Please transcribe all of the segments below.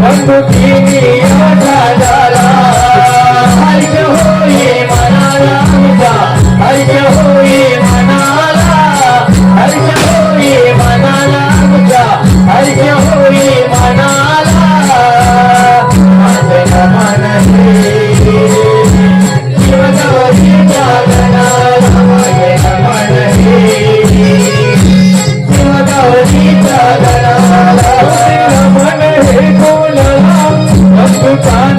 I'm gonna be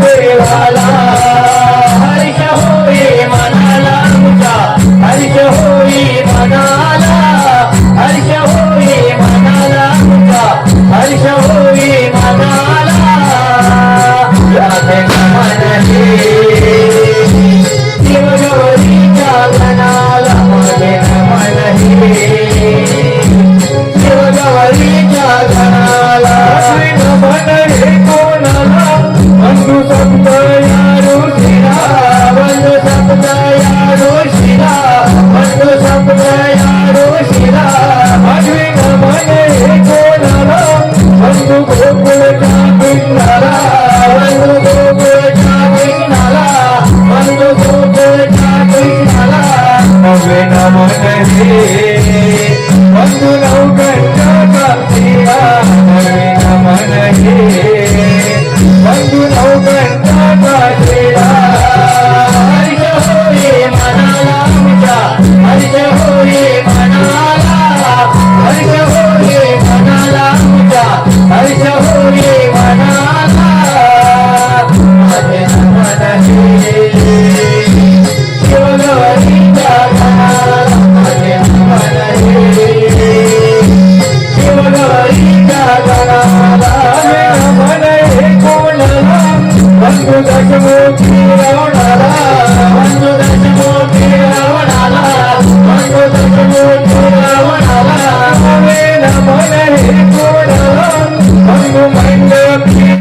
देवाला. হবে না মনে। বন্ধু নৌকায় దశమూర్తి రావణాలా దశమూర్తి రావణాలా దశమూర్తి